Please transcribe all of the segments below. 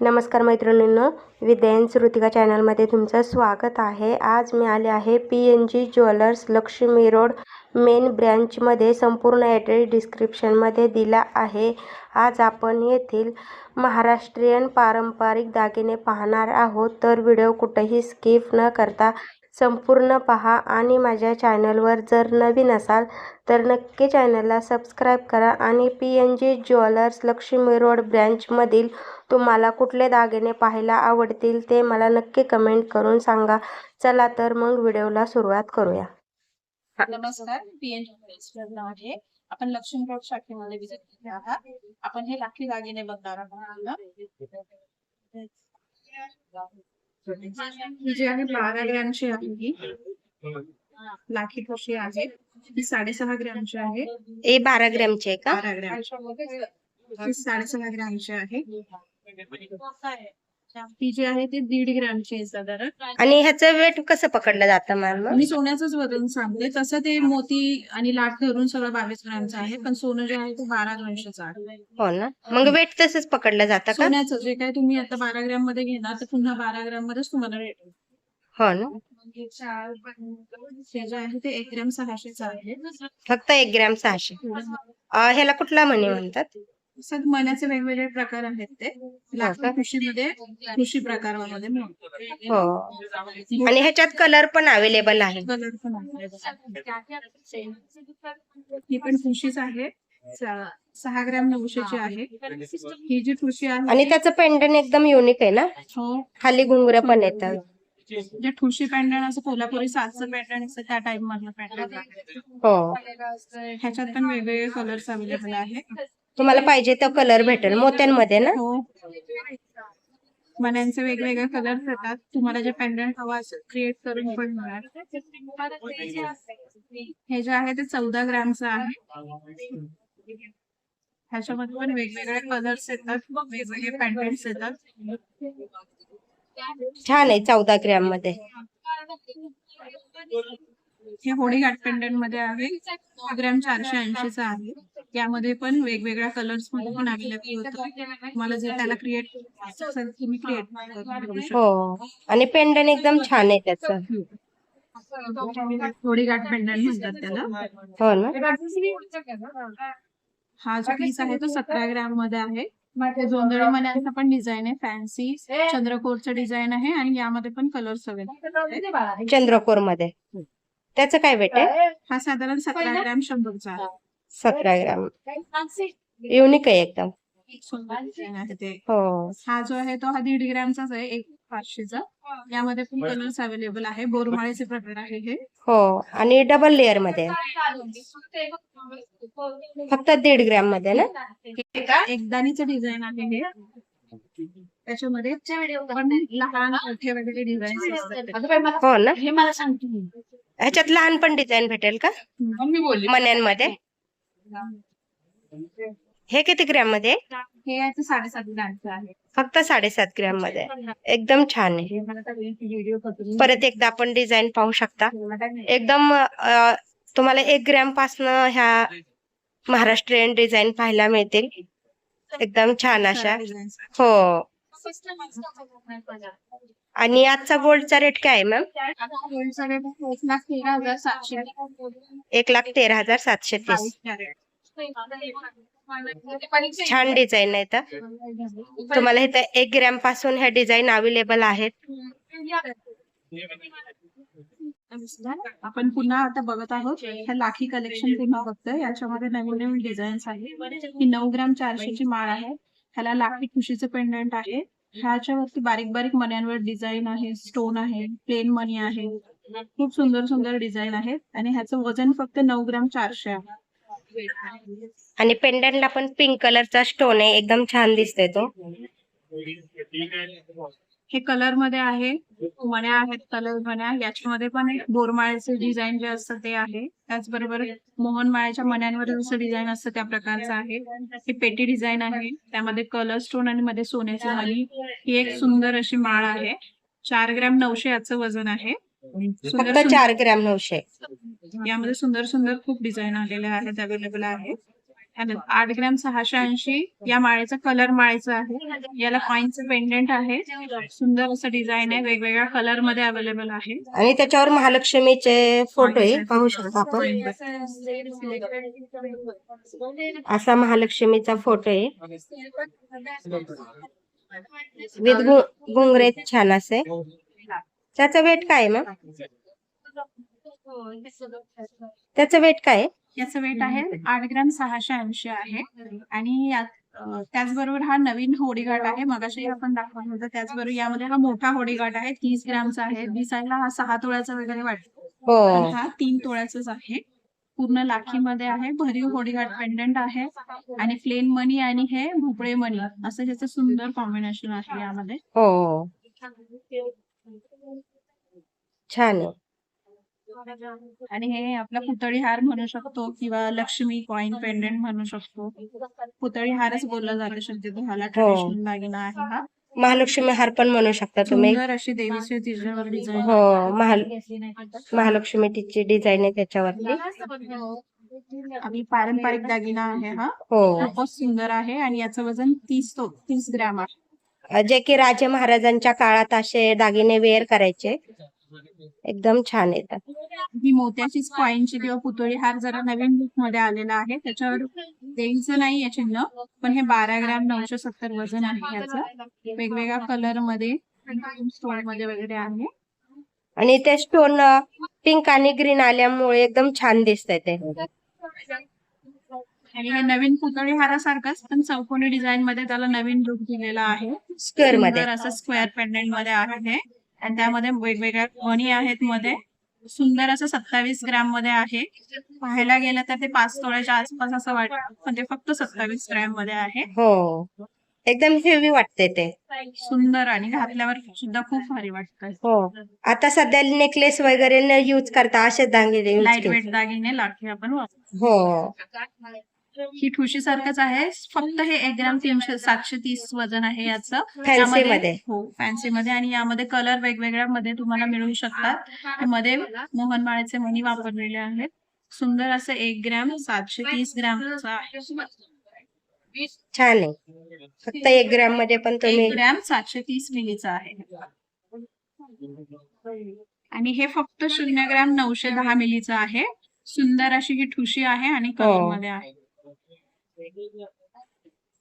नमस्कार मैत्रिणींनो विद्यायन श्रुतिका चॅनलमध्ये तुमचं स्वागत आहे. आज मी आले आहे P N G jewellers Laxmi road main ब्रँचमध्ये. संपूर्ण ॲड्रेस डिस्क्रिप्शनमध्ये दिला आहे. आज आपण येथील महाराष्ट्रीयन पारंपरिक दागिने पाहणार आहोत. तर व्हिडिओ कुठेही स्किप न करता संपूर्ण पहा आणि माझ्या चॅनलवर जर नवीन असाल तर नक्की चॅनलला सबस्क्राईब करा आणि P N G jewellers Laxmi road ब्रँचमधील तुम्हाला कुठले दागिने पाहायला आवडतील ते मला नक्की कमेंट करून सांगा. चला तर मग व्हिडिओला सुरुवात करूया. नमस्कार पीएन रेस्टॉरंट आहे. आपण लक्ष्मी रोड शाखेमध्ये विजिट केले आहात. आपण हे लाखी दागिने बघणार आहोत. ही जी आहे बारा ग्रॅमची आहे ही. लाखी कशी आहे. ही साडेसहा ग्रॅमची आहे. ए बारा ग्रॅमचे आहे का? बारा ग्रॅम ही साडेसहा ग्रॅमची आहे. ती जी आहे ती दीड ग्रॅमची आहे साधारण. आणि ह्याचं वेट कसं पकडलं जातं मॅम? मी सोन्याचंच वजन सांगते. तसं ते मोती आणि लाट धरून सगळं बावीस ग्रॅमचं आहे पण सोनं जे आहे ते बारा दोनशेच आहे. हो ना? मग वेट तसंच पकडलं जातं का? सोन्याचं जे काय तुम्ही आता बारा ग्रॅममध्ये घेणार तर पुन्हा बारा ग्रॅम मध्येच तुम्हाला रेट होईल. हो ना? जे आहे ते एक ग्रॅम सहाशेच आहे. फक्त एक ग्रॅम सहाशे. अं, ह्याला कुठला मनी म्हणतात? सर मण्याचे वेगवेगळे प्रकार आहेत ते. लाकूड कृषीमध्ये कृषी प्रकारामध्ये मिळतात. हो. आणि ह्याच्यात कलर पण अवेलेबल आहे. कलर पण आहे. ही पण कृषीच आहे. सा- सहा ग्रॅम नऊशेची आहे. ही जी कृषी आहे आणि त्याचं पेंडन एकदम युनिक आहे ना? हो. खाली घुंगरं पण येतात. जे ठुशी पॅन्डन असं कोल्हापुरी साजचं पॅन्डन असतं त्या टाइप मधलं पॅन्डन हो. ह्याच्यात पण वेगवेगळे कलर्स अवेलेबल आहे. तुम्हाला पाहिजे तो कलर भेटेल. मोत्यांमध्ये ना? हो. मण्यांचे वेगवेगळे कलर्स येतात. तुम्हाला जे पॅन्डंट हवा असेल क्रिएट करून पण मिळणार. हे जे आहे ते चौदा ग्रॅमचं आहे. ह्याच्यामध्ये पण वेगवेगळे कलर्स येतात. वेगवेगळे पॅन्डंट्स येतात. छान आहे चौदा ग्रॅममध्ये. हे होडी घाट पेंडंटमध्ये आहे. ग्रॅम चारशे ऐंशीचा आहे. यामध्ये पण वेगवेगळ्या कलर्समध्ये पण अवेलेबल होतं. तुम्हाला जर त्याला क्रिएट असेल तुम्ही क्रिएट हो. आणि पेंडन एकदम छान आहे त्याचं. होडी घाट पेंडंट म्हणतात त्याला. हो ना? हा. जो पीस आहे तो सतरा ग्रॅममध्ये आहे. जोंधळी मण्यांचा पण डिझाईन आहे फॅन्सी चंद्रकोरचं डिझाईन आहे आणि यामध्ये पण कलर्स अवेलेबल चंद्रकोरमध्ये त्याचं काय वेट आहे? हा साधारण सतरा ग्रॅम शंभरचा आहे. सतरा ग्रॅम. युनिक आहे एकदम. हो. हा जो आहे तो हा दीड ग्रॅमचाच आहे एक पाचशेचा. यामध्ये पण कलर्स अवेलेबल आहे. बोरमाळेचे प्रकार आहे हे. हो. आणि डबल लेअरमध्ये. फक्त दीड ग्रॅममध्ये ना एकदानीचं डिझाईन आहे हे. त्याच्यामध्ये पण लहान मोठे वगैरे डिझाईन असतात हो ना? हे मला सांगतो. ह्याच्यात लहान पण डिझाईन भेटेल का? मी बोलली. मण्यांमध्ये? हे किती ग्रॅममध्ये? हे आहे ते साडेसात ग्रॅमचं आहे. फक्त साडेसात ग्रॅममध्ये. एकदम छान आहे. परत एकदा आपण डिझाईन पाहू शकता. एकदम अ, तुम्हाला एक ग्रॅम पासनं ह्या महाराष्ट्रीयन डिझाईन पाहायला मिळतील. एकदम छान अशा. हो. आणि आजचा गोल्डचा रेट काय आहे मॅम एक लाख तेरा हजार सातशे तीस. छान डिझाईन आहे तर तुम्हाला इथं एक ग्रॅमपासून ह्या डिझाईन अवेलेबल आहेत. आपण पुन्हा आता बघत आहोत ह्या लाखी कलेक्शन पुन्हा बघतोय. याच्यामध्ये नवीन नवीन डिझाईन्स आहे ही नऊ ग्रॅम चारशेची माळ आहे. ह्याला लाखी खुशीचं पेंडंट आहे. ह्याच्यावरती बारीक बारीक मण्यांवर डिझाईन आहे स्टोन आहे प्लेन मनी आहे. खूप सुंदर सुंदर डिझाईन आहेत आणि ह्याचं वजन फक्त नऊ ग्राम चारशे आहे. आणि पेंडंटला पण पिंक कलरचा स्टोन आहे. एकदम छान दिसतोय तो. हे कलरमध्ये आहे. मण्या आहेत कलर मण्या याच्यामध्ये पण एक बोरमाळ्याचे डिझाईन जे असतं ते आहे. त्याचबरोबर मोहनमाळ्याच्या मण्यांवर जसं डिझाईन असतं त्या प्रकारचं आहे. हे पेटी डिझाईन आहे. त्यामध्ये कलर स्टोन आणि मध्ये सोन्याची मणी ही एक सुंदर अशी माळ आहे. चार ग्रॅम नऊशे याचं वजन आहे. सुंदर चार ग्रॅम नऊशे. यामध्ये सुंदर सुंदर खूप डिझाईन आलेल्या आहेत अवेलेबल आहे आठ ग्रॅम सहाशे ऐंशी या माळेचा कलर माळेचा आहे. याला कॉईनचं पेंडेंट आहे. सुंदर असं डिझाईन आहे. वेगवेगळ्या कलरमध्ये अवेलेबल आहे. आणि त्याच्यावर महालक्ष्मीचे फोटो आहे. पाहू शकता आपण. असा महालक्ष्मीचा फोटो आहे. विथ घुंगरे छान असे. त्याचं वेट काय आहे मॅम त्याचं वेट काय आहे? याचं वेट आहे आठ ग्रॅम सहाशे ऐंशी आहे. आणि यात त्याचबरोबर हा नवीन होडीघाट आहे. मगाशी आपण दाखवलं होतं. त्याचबरोबर यामध्ये हा मोठा होडीघाट आहे. तीस ग्रॅमचा आहे. दिसायला हा सहा तोळ्याचा वगैरे वाटतो. हो. हा तीन तोळ्याचाच आहे. पूर्ण लाखीमध्ये आहे. भरीव होडीघाट पेंडंट आहे. आणि प्लेन मनी आणि हे भोपळे मनी असं ह्याचं सुंदर कॉम्बिनेशन आहे यामध्ये. हो. छान आणि हे आपला पुतळी हार म्हणू शकतो किंवा लक्ष्मी कॉइन पेंडंट म्हणू शकतो. पुतळी हारच बोलला जातो शक्यतो ह्याला ट्रेडिशनल दागिना आहे हा. महालक्ष्मी हार पण म्हणू शकता तुम्ही. सुंदर अशी देवीची तिच्यावर डिझाईन हो महाल महालक्ष्मीची डिझाईन आहे त्याच्यावरती. आणि पारंपरिक दागिना आहे हा. हो. खूपच सुंदर आहे आणि याचं वजन तीस तो तीस ग्रॅम आहे. जे की राजे महाराजांच्या काळात असे दागिने वेअर करायचे. एकदम छान येतात. ही मोत्याचीच कॉईनची किंवा पुतळी हार जरा नवीन लुकमध्ये आलेला आहे. त्याच्यावर देवीचं नाही आहे चिन्ह पण हे बारा ग्रॅम नऊशे सत्तर वजन आहे याचं वेगवेगळ्या कलरमध्ये स्टोनमध्ये वगैरे आहे. आणि ते स्टोन पिंक आणि ग्रीन आल्यामुळे एकदम छान दिसतंय ते. आणि हे नवीन पुतळी हारासारखंच पण चौकोनी डिझाईन मध्ये त्याला नवीन लुक दिलेला आहे. स्क्वेअरमध्ये. असं स्क्वेअर पेंडेंटमध्ये आहे हे. आणि त्यामध्ये वेगवेगळ्या मणी आहेत मध्ये. सुंदर असं सत्तावीस ग्रॅममध्ये आहे. पाहायला गेलं तर ते पाच तोळ्याच्या आसपास असं वाटतं पण ते फक्त सत्तावीस ग्रॅममध्ये आहे. हो. एकदम हेवी वाटते ते. सुंदर आणि घातल्यावर सुद्धा खूप भारी वाटतं हो. आता सध्या नेकलेस वगैरे न यूज करता असे दागिने लाइट वेट दागिने लाखे आपण. वापरतो. हो. ही ठुशी सारखंच आहे. फक्त हे एक ग्रॅम तीनशे सातशे तीस वजन आहे याचं. फॅन्सी यामध्ये- मध्ये. हो फॅन्सी मध्ये. आणि यामध्ये कलर वेगवेगळ्या मध्ये तुम्हाला मिळू शकतात. मध्ये मोहनमाळेचे मणी वापरलेले आहेत. सुंदर असं एक ग्रॅम सातशे तीस ग्रॅमचा आहे. छान आहे. फक्त एक ग्रॅममध्ये पण तुम्ही एक ग्रॅम सातशे तीस मिलीचा आहे. आणि हे फक्त शून्य ग्रॅम नऊशे दहा मिलीचं आहे. सुंदर अशी ही ठुशी आहे आणि कलर हो. मध्ये आहे.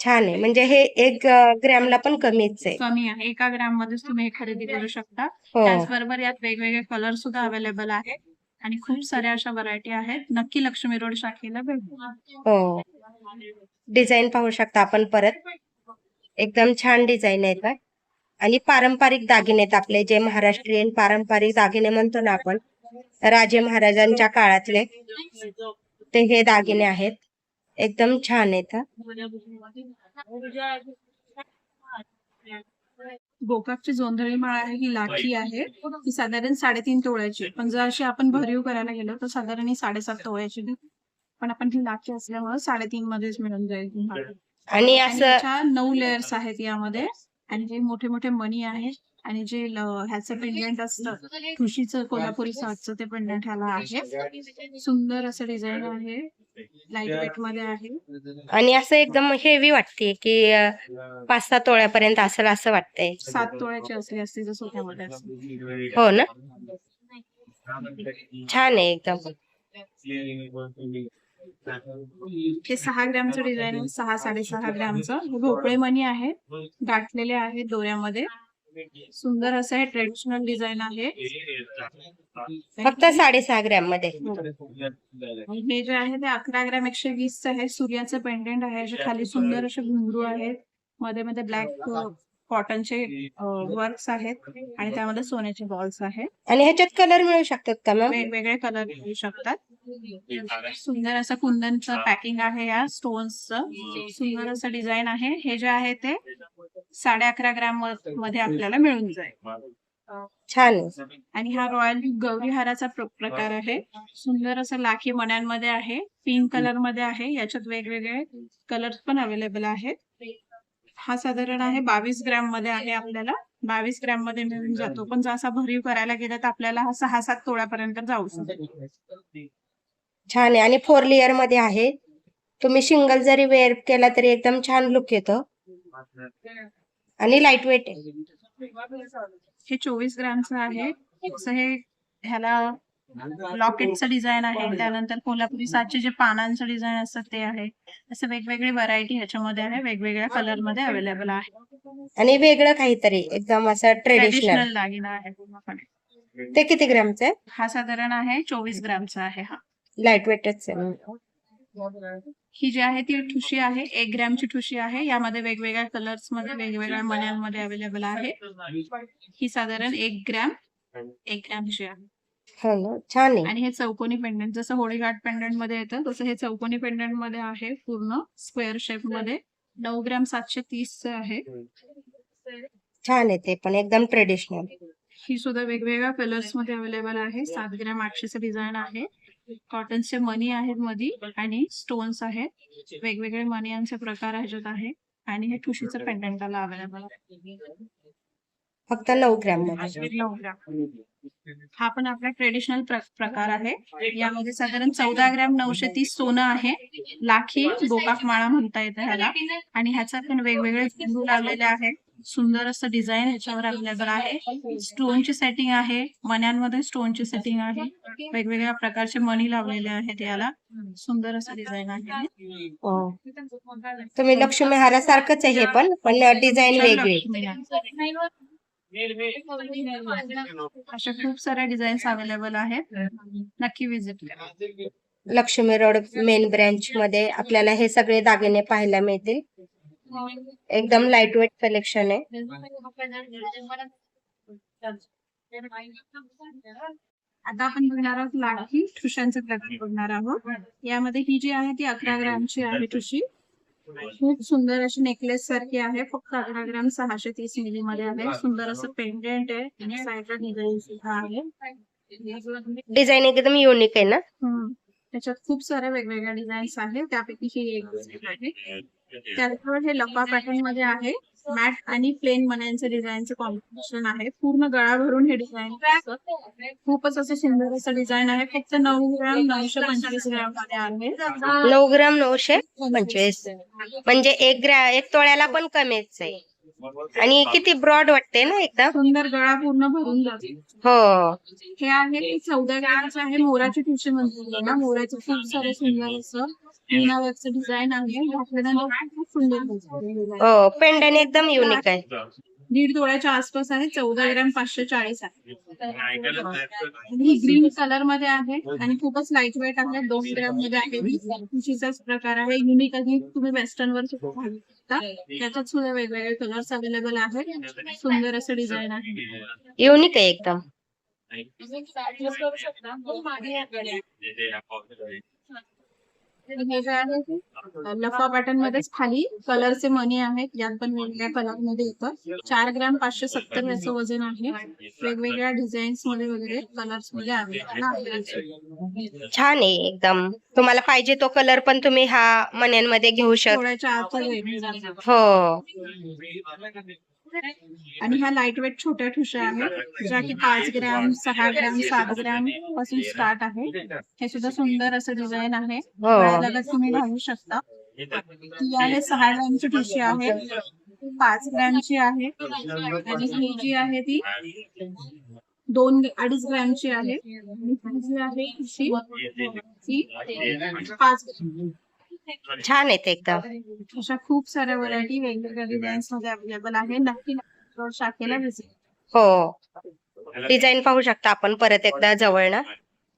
छान आहे. म्हणजे हे एक ग्रॅमला पण कमीच आहे. कमी आहे. एका ग्रॅम मध्येच तुम्ही हे खरेदी करू शकता. हो. त्याचबरोबर यात वेगवेगळे कलर सुद्धा अवेलेबल आहेत. आणि खूप साऱ्या अशा व्हरायटी आहेत. नक्की लक्ष्मी रोड शाखेला भेट. हो. डिझाईन पाहू शकता आपण परत. एकदम छान डिझाईन आहेत बघ. आणि पारंपरिक दागिने आहेत आपले. जे महाराष्ट्रीयन पारंपरिक दागिने म्हणतो ना आपण. राजे महाराजांच्या काळातले. ते हे दागिने आहेत. एकदम छान हं. गोकाकची जोंधळी माळ आहे ही लाखी आहे ही साधारण साडेतीन तोळ्याची पण जर अशी आपण भरीव करायला गेलो तर साधारण ही साडेसात तोळ्याची. पण आपण ही लाखी असल्यामुळे साडेतीन मध्येच मिळून जाईल. आणि असं नऊ लेयर्स आहेत यामध्ये आणि जे मोठे मोठे मणी आहेत आणि जे ल- ह्याचं पेंडंट असतं ठुशीचं कोल्हापुरी साजचं ते पेंडंट ह्याला आहे. सुंदर असं डिझाईन आहे. लाइट वेटमध्ये आहे. आणि असं एकदम हेवी वाटते की पाच सहा तोळ्यापर्यंत असेल असं वाटतंय. सात तोळ्याची असली असती सोन्यामध्ये असते. हो ना? छान आहे एकदम. हे सहा ग्रॅमचं डिझाईन आहे. सहा साडेसहा ग्रॅमचं. हे भोपळे मणी आहे. गाठलेले आहेत दोऱ्यामध्ये. सुंदर असं हे ट्रेडिशनल डिझाईन आहे. फक्त साडेसहा ग्रॅममध्ये आणि हे जे आहे ते अकरा ग्रॅम एकशे वीसचं आहे. सूर्याचं पेंडेंट आहे. जे खाली सुंदर असे घुंगरू आहेत. मध्ये मध्ये ब्लॅक कॉटनचे वर्क्स आहेत. आणि त्यामध्ये सोन्याचे बॉल्स आहेत. आणि ह्याच्यात कलर मिळू शकतात का वेगवेगळे कलर घेऊ शकतात. सुंदर असं कुंदनचं पॅकिंग आहे या स्टोन्सचं सुंदर असं डिझाईन आहे. हे जे आहे ते साडे अकरा ग्रॅममध्ये आपल्याला मिळून जाईल. छान. आहे आणि हा रॉयल गौरी हाराचा प्र- प्रकार आहे. सुंदर असं लाखी मण्यांमध्ये आहे. पिंक कलरमध्ये आहे. याच्यात वेगवेगळे कलर पण अवेलेबल आहेत. हा साधारण आहे बावीस ग्रॅममध्ये आहे आपल्याला. बावीस ग्रॅममध्ये मिळून जातो. पण जर असा भरीव करायला गेला तर आपल्याला हा सहा सात तोळ्यापर्यंत जाऊ शकतो. छान आहे. आणि फोर लेअरमध्ये आहे. तुम्ही सिंगल जरी वेअर केला तरी एकदम छान लुक येतो. आणि लाइट वेट आहे. हे चोवीस ग्रॅमचं आहे. असं हे ह्याला लॉकेटचं डिझाईन आहे. त्यानंतर कोल्हापुरी साजचे जे पानांचं डिझाईन असतं ते आहे. असं वेगवेगळी व्हरायटी ह्याच्यामध्ये आहे. वेगवेगळ्या कलरमध्ये अवेलेबल आहे. आणि वेगळं काहीतरी. एकदम असं ट्रेडिशनल ट्रेडिशनल दागिना आहे पूर्णपणे. ते किती ग्रॅमचं आहे? हा साधारण आहे चोवीस ग्रामचा आहे हा. लाइट वेटच आहे ही जी आहे ती ठुशी आहे एक ग्रॅमची ठुशी आहे. यामध्ये वेगवेगळ्या कलर्समध्ये वेगवेगळ्या मण्यांमध्ये अवेलेबल आहे. ही साधारण एक ग्रॅम एक ग्रॅमची आहे. छान आहे. आणि हे चौकोनी पेंडंट जसं होळीघाट पेंडंटमध्ये येतं तसं हे चौकोनी पेंडंटमध्ये आहे पूर्ण स्क्वेअर शेपमध्ये. नऊ ग्रॅम सातशे तीस आहे. छान आहे ते पण एकदम ट्रेडिशनल ही सुद्धा वेगवेगळ्या कलर्समध्ये अवेलेबल आहे. सात ग्रॅम आठशेचं डिझाईन आहे. कॉटनचे मनी आहेत मधी आणि स्टोन्स आहेत. वेगवेगळे मनियांचे प्रकार ह्याच्यात आहे आणि हे ठुशीचं पेंडंटाला अवेलेबल आहे. फक्त नऊ ग्रॅम नऊ ग्रॅम हा पण आपला ट्रेडिशनल प्रकार आहे. यामध्ये साधारण चौदा ग्रॅम नऊशे तीस सोनं आहे. लाखी गोकाक माळा म्हणता येतं ह्याला. आणि ह्याचा पण वेगवेगळे लागलेले आहेत. सुंदर असं डिझाईन ह्याच्यावर अवेलेबल आहे. स्टोनची सेटिंग आहे. मण्यांमध्ये स्टोनची सेटिंग आहे. वेगवेगळ्या प्रकारचे मणी लावलेले आहेत याला. सुंदर असं डिझाईन आहे. तुम्ही लक्ष्मी हारासारखंच आहे पण पण डिझाईन वेगळी. अशा खूप साऱ्या डिझाईन्स अवेलेबल आहेत. नक्की विजिट करा. लक्ष्मी रोड मेन ब्रँच मध्ये आपल्याला हे सगळे दागिने पाहायला मिळतील. एकदम लाइट वेट कलेक्शन आहे. आता आपण बघणार आहोत लाठी ठुशांचे प्रकार बघणार आहोत. यामध्ये ही जी आहे ती अकरा ग्रामची आहे ठुशी. खूप सुंदर अशी नेकलेस सारखी आहे. फक्त अकरा ग्राम सहाशे तीस मिली मध्ये आहे. सुंदर असं पेंडेंट आहे. आणि साईडला डिझाईन सुद्धा आहे. डिझाईन एकदम युनिक आहे ना? हम्म. त्याच्यात खूप साऱ्या वेगवेगळ्या डिझाईन्स आहेत. त्यापैकी ही एक आहे. त्याचबरोबर हे लपा पॅटर्नमध्ये आहे. मॅट आणि प्लेन मण्यांचे डिझाईनचे कॉम्बिनेशन आहे. पूर्ण गळा भरून हे डिझाईन खूपच असं सुंदर असं डिझाईन आहे. फक्त नऊ ग्राम नऊशे पंचवीस ग्राममध्ये आहे. नऊ ग्राम नऊशे पंचवीस. म्हणजे एक ग्रा एक तोळ्याला पण कमीच आहे. आणि किती ब्रॉड वाटते ना एकदम सुंदर गळा पूर्ण भरून जाते. हो. हे आहे ते चौदा ग्रामचं आहे मोराची ठुशी म्हणतो ना. मोराचं खूप सारं सुंदर असं मीनावरचं डिझाईन आहे. खूप सुंदर. हो पेंडन एकदम युनिक आहे. दीड तोळ्याच्या आसपास आहे चौदा ग्रॅम पाचशे चाळीस आहे. आणि ही ग्रीन कलरमध्ये आहे आणि खूपच लाइट वेट आहे दोन ग्रॅममध्ये आहे. खुशीचाच प्रकार आहे. युनिक आणि तुम्ही वेस्टर्न वर सुद्धा घालू शकता. त्याच्यात सुद्धा वेगवेगळे कलर्स अवेलेबल आहेत. सुंदर असं डिझाईन आहे. युनिक आहे एकदम. करू शकता. हे जे आहे लफा पॅटर्न मध्येच खाली कलरचे मनी आहेत यात पण वेगवेगळ्या कलरमध्ये येतं चार ग्राम पाचशे सत्तर याचं वजन आहे. वेगवेगळ्या डिझाईन्समध्ये वगैरे कलर्समध्ये अवेलेबल छान आहे एकदम. तुम्हाला पाहिजे तो कलर पण तुम्ही हा मण्यांमध्ये घेऊ शकता. आहे. हो. आणि ह्या लाइट वेट छोट्या ठुशा आहेत ज्या की पाच ग्रॅम सहा ग्रॅम सात ग्रॅमपासून स्टार्ट आहे. हे सुद्धा सुंदर असं डिझाईन आहे. हो. तुम्ही घालू शकता. ती आहे सहा ग्रॅमची ठुशी आहे. पाच ग्रॅमची आहे. आणि ही जी आहे ती दोन अडीच ग्रॅमची आहे. आणि ही जी आहे ठुशी ती पाच ग्रॅम. छान आहेत एकदम. अशा खूप साऱ्या व्हरायटी वेगवेगळ्या डिझाईन्समध्ये अवेलेबल आहे नक्की शाखेला विजिट हो. डिझाईन पाहू शकता आपण परत एकदा जवळनं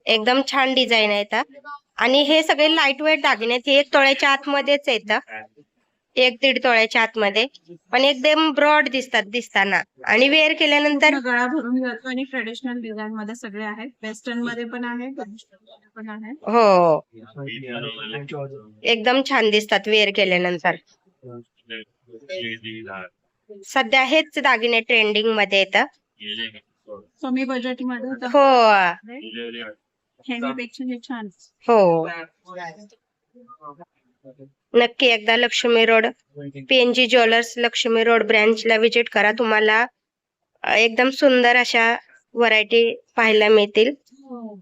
एकदम छान डिझाईन आहेत हा. आणि हे सगळे लाइट वेट दागिने आहेत. हे एक तोळ्याच्या आतमध्येच येतं एक दीड तोळ्याच्या आतमध्ये. पण एकदम ब्रॉड दिसतात दिसताना. आणि वेअर केल्यानंतर गळा भरून जातो आणि ट्रेडिशनल डिझाईन मध्ये सगळे आहेत. वेस्टर्नमध्ये पण आहे traditional मध्ये पण आहे. हो. एकदम छान दिसतात वेअर केल्यानंतर. सध्या हेच दागिने ट्रेंडिंगमध्ये येतं. कमी बजेटमध्ये तर हो. heavy पेक्षा हे छान. हो. नक्की एकदा Laxmi road PNG jewellers Laxmi road ब्रँचला visit करा. तुम्हाला एकदम सुंदर अशा व्हरायटी पाहायला मिळतील. हो.